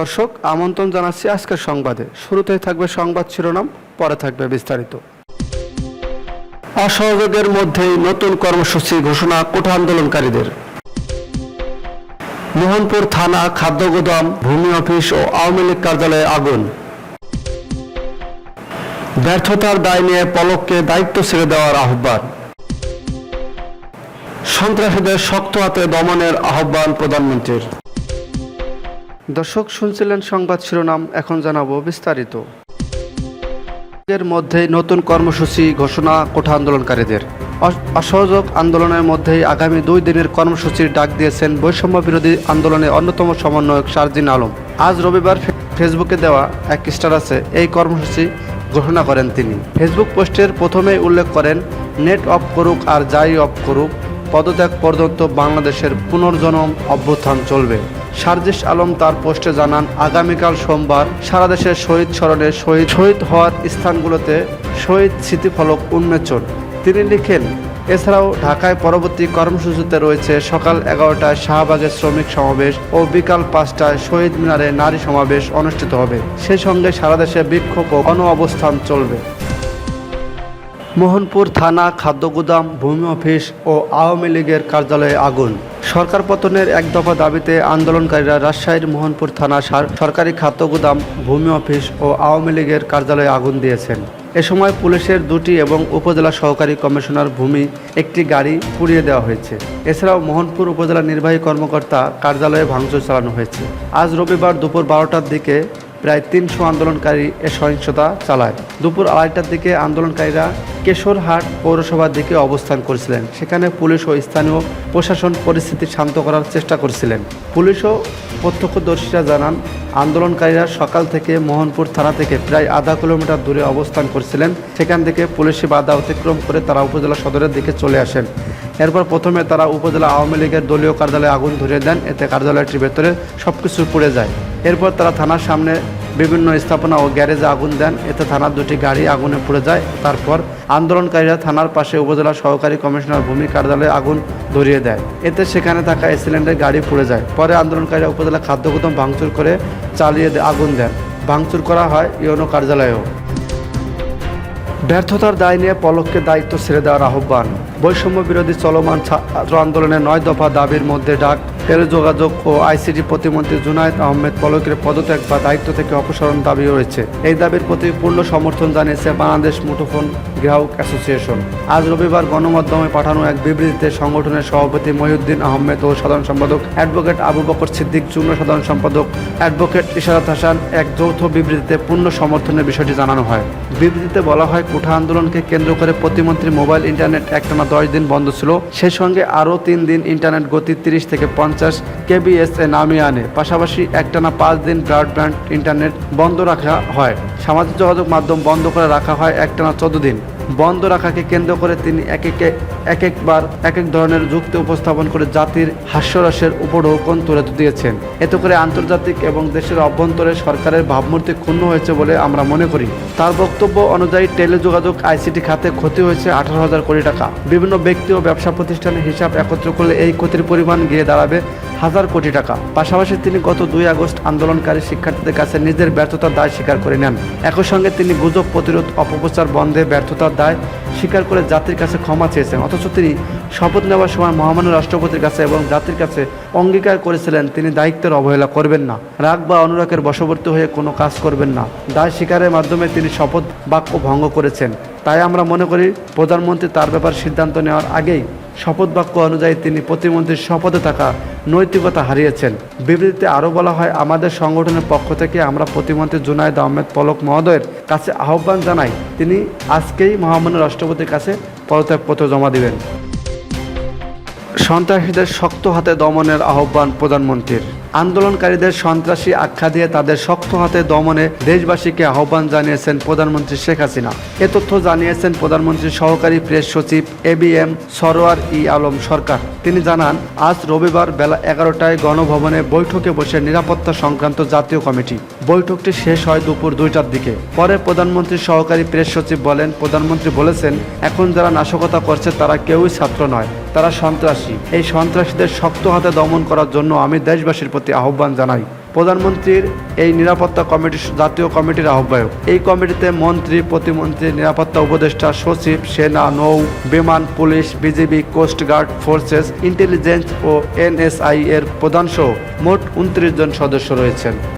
দর্শক, আমন্ত্রণ জানাচ্ছি আজকের সংবাদে। শুরুতেই থাকবে সংবাদ শিরোনাম, পরে থাকবে বিস্তারিত। অসহযোগের মধ্যেই নতুন কর্মসূচি ঘোষণা কোঠা আন্দোলনকারীদের। মোহনপুর থানা খাদ্য গোদাম, ভূমি অফিস ও আওয়ামী লীগ কার্যালয়ে আগুন। ব্যর্থতার দায় নিয়ে পলককে দায়িত্ব ছেড়ে দেওয়ার আহ্বান। সন্ত্রাসীদের শক্ত হাতে দমনের আহ্বান প্রধানমন্ত্রীর। দর্শক শুনছিলেন সংবাদ শিরোনাম, এখন জানাব বিস্তারিত। এর মধ্যেই নতুন কর্মসূচি ঘোষণা কোঠা আন্দোলনকারীদের। অসহযোগ আন্দোলনের মধ্যেই আগামী দুই দিনের কর্মসূচির ডাক দিয়েছেন বৈষম্য বিরোধী আন্দোলনের অন্যতম সমন্বয়ক শারজিন আলম। আজ রবিবার ফেসবুকে দেওয়া এক স্ট্যাটাসে এই কর্মসূচি ঘোষণা করেন তিনি। ফেসবুক পোস্টের প্রথমেই উল্লেখ করেন, নেট অফ করুক আর যাই অফ করুক, পদত্যাগ পর্যন্ত বাংলাদেশের পুনর্জন্ম অভ্যুত্থান চলবে। সার্জিস আলম তার পোস্টে জানান, আগামীকাল সোমবার সারা দেশের শহীদ স্মরণে শহীদ শহীদ হওয়ার স্থানগুলোতে শহীদ স্মৃতিফলক উন্মোচন। তিনি লিখেন, এছাড়াও ঢাকায় পরবর্তী কর্মসূচিতে রয়েছে সকাল এগারোটায় শাহবাগের শ্রমিক সমাবেশ ও বিকাল পাঁচটায় শহীদ মিনারে নারী সমাবেশ অনুষ্ঠিত হবে। সেই সঙ্গে সারা দেশে বিক্ষোভ ও গণ অবস্থান চলবে। মোহনপুর থানা খাদ্য গুদাম, ভূমি অফিস ও আওয়ামী লীগের কার্যালয়ে আগুন। সরকার পতনের এক দফা দাবিতে আন্দোলনকারীরা রাজশাহীর মোহনপুর থানা সরকারি খাদ্য গুদাম, ভূমি অফিস ও আওয়ামী লীগের কার্যালয়ে আগুন দিয়েছেন। এ সময় পুলিশের দুটি এবং উপজেলা সহকারী কমিশনার ভূমি, একটি গাড়ি পুড়িয়ে দেওয়া হয়েছে। এছাড়াও মোহনপুর উপজেলা নির্বাহী কর্মকর্তা কার্যালয়ে ভাঙচুর চালানো হয়েছে। আজ রবিবার দুপুর বারোটার দিকে প্রায় তিনশো আন্দোলনকারী এ সহিংসতা চালায়। দুপুর আড়াইটার দিকে আন্দোলনকারীরা কেশরহাট পৌরসভার দিকে অবস্থান করছিলেন। সেখানে পুলিশ ও স্থানীয় প্রশাসন পরিস্থিতি শান্ত করার চেষ্টা করছিলেন। পুলিশ ও প্রত্যক্ষদর্শীরা জানান, আন্দোলনকারীরা সকাল থেকে মোহনপুর থানা থেকে প্রায় আধা কিলোমিটার দূরে অবস্থান করছিলেন। সেখান থেকে পুলিশি বাধা অতিক্রম করে তারা উপজেলা সদরের দিকে চলে আসেন। এরপর প্রথমে তারা উপজেলা আওয়ামী লীগের দলীয় কার্যালয়ে আগুন ধরিয়ে দেন। এতে কার্যালয়টির ভেতরে সব কিছু পুড়ে যায়। এরপর তারা থানার সামনে বিভিন্ন স্থাপনা ও গ্যারেজে আগুন দেন। এতে থানার দুটি গাড়ি আগুনে পুড়ে যায়। তারপর আন্দোলনকারীরা থানার পাশে উপজেলা সহকারী কমিশনার ভূমি কার্যালয়ে আগুন ধরিয়ে দেয়। এতে সেখানে থাকা এসিলেন্ডের গাড়ি পুড়ে যায়। পরে আন্দোলনকারীরা উপজেলা খাদ্য ভাঙচুর করে চালিয়ে আগুন দেন। ভাঙচুর করা হয় ইউনো কার্যালয়েও। ব্যর্থতার দায় নিয়ে পলককে দায়িত্ব ছেড়ে দেওয়ার আহ্বান। বৈষম্য বিরোধী চলমান ছাত্র আন্দোলনের নয় দফা দাবির মধ্যে ডাক টেলিযোগাযোগ ও আইসিটি প্রতিমন্ত্রী জুনায়েদ আহমেদ পলকের পদত্যাগ বা দায়িত্ব থেকে অপসারণ দাবি রয়েছে। এই দাবির প্রতি পূর্ণ সমর্থন জানিয়েছে বাংলাদেশ মুঠোফোন গ্রাহক অ্যাসোসিয়েশন। আজ রবিবার গণমাধ্যমে পাঠানো এক বিবৃতিতে সংগঠনের সভাপতি মহিউদ্দিন আহমেদ ও সাধারণ সম্পাদক অ্যাডভোকেট আবু বকর সিদ্দিক, যুগ্ম সাধারণ সম্পাদক অ্যাডভোকেট ইশারাত হাসান এক যৌথ বিবৃতিতে পূর্ণ সমর্থনের বিষয়টি জানানো হয়। বিবৃতিতে বলা হয়, কোঠা আন্দোলনকে কেন্দ্র করে প্রতিমন্ত্রী মোবাইল ইন্টারনেট একটানা দশ দিন বন্ধ ছিল। সেই সঙ্গে আরও তিন দিন ইন্টারনেট গতি তিরিশ থেকে পঞ্চাশ কেবিএস এ নামিয়ে আনে। পাশাপাশি একটানা পাঁচ দিন ব্রডব্যান্ড ইন্টারনেট বন্ধ রাখা হয়। সামাজিক যোগাযোগ মাধ্যম বন্ধ করে রাখা হয় একটানা চোদ্দ দিন। বন্ধ রাখাকে কেন্দ্র করে তিনি এক একে এক একবার এক এক ধরনের যুক্তি উপস্থাপন করে জাতির হাস্যরসের উপঢৌকন তুলে দিয়েছেন। এতে করে আন্তর্জাতিক এবং দেশের অভ্যন্তরে সরকারের ভাবমূর্তি ক্ষুণ্ণ হয়েছে বলে আমরা মনে করি। তার বক্তব্য অনুযায়ী টেলিযোগাযোগ আইসিটি খাতে ক্ষতি হয়েছে আঠারো হাজার কোটি টাকা। বিভিন্ন ব্যক্তি ও ব্যবসা প্রতিষ্ঠানের হিসাব একত্র করলে এই ক্ষতির পরিমাণ গিয়ে দাঁড়াবে হাজার কোটি টাকা। পাশাপাশি তিনি গত দুই আগস্ট আন্দোলনকারী শিক্ষার্থীদের কাছে নিজের ব্যর্থতার দায় স্বীকার করে নেন। একই সঙ্গে তিনি গুজব প্রতিরোধ, অপপ্রচার বন্ধে ব্যর্থতার দায় স্বীকার করে জাতির কাছে ক্ষমা চেয়েছেন। অথচ তিনি শপথ নেওয়ার সময় মহামান্য রাষ্ট্রপতির কাছে এবং জাতির কাছে অঙ্গীকার করেছিলেন, তিনি দায়িত্বের অবহেলা করবেন না। রাগ বা অনুরাগের বশবর্তী হয়ে কোনো কাজ করবেন না। দায় স্বীকারের মাধ্যমে তিনি শপথ বাক্য ভঙ্গ করেছেন। তাই আমরা মনে করি, প্রধানমন্ত্রী তার ব্যাপার সিদ্ধান্ত নেওয়ার আগেই শপথ বাক্য অনুযায়ী তিনি প্রতিমন্ত্রীর শপথে থাকা নৈতিকতা হারিয়েছেন। বিবৃতিতে আরও বলা হয়, আমাদের সংগঠনের পক্ষ থেকে আমরা প্রতিমন্ত্রী জুনায়দ আহমেদ পলক মহোদয়ের কাছে আহ্বান জানাই, তিনি আজকেই মহামান্য রাষ্ট্রপতির কাছে পদত্যাগপত্র জমা দিবেন। সন্ত্রাসীদের শক্ত হাতে দমনের আহ্বান প্রধানমন্ত্রীর। আন্দোলনকারীদের সন্ত্রাসী আখ্যা দিয়ে তাদের শক্ত হাতে দমনে দেশবাসীকে আহ্বান জানিয়েছেন প্রধানমন্ত্রী শেখ হাসিনা। এ তথ্য জানিয়েছেন প্রধানমন্ত্রীর সহকারী প্রেস সচিব A B M Sarwar e Alam Sarkar. তিনি জানান, আজ রবিবার বেলা এগারোটায় গণভবনে বৈঠকে বসে নিরাপত্তা সংক্রান্ত জাতীয় কমিটি। বৈঠকটি শেষ হয় দুপুর দুইটার দিকে। পরে প্রধানমন্ত্রীর সহকারী প্রেস সচিব বলেন, প্রধানমন্ত্রী বলেছেন, এখন যারা নাশকতা করছে তারা কেউই ছাত্র নয়, তারা সন্ত্রাসী। এই সন্ত্রাসীদের শক্ত হাতে দমন করার জন্য আমি দেশবাসীর প্রতি আহ্বান জানাই। প্রধানমন্ত্রীর এই নিরাপত্তা কমিটি জাতীয় কমিটির আহ্বায়ক। এই কমিটিতে মন্ত্রী, প্রতিমন্ত্রী, নিরাপত্তা উপদেষ্টা, সচিব, সেনা, নৌ, বিমান, police, BGB coast guard forces, intelligence ও এনএসআই এর প্রধান সহ মোট উনত্রিশ জন সদস্য রয়েছেন।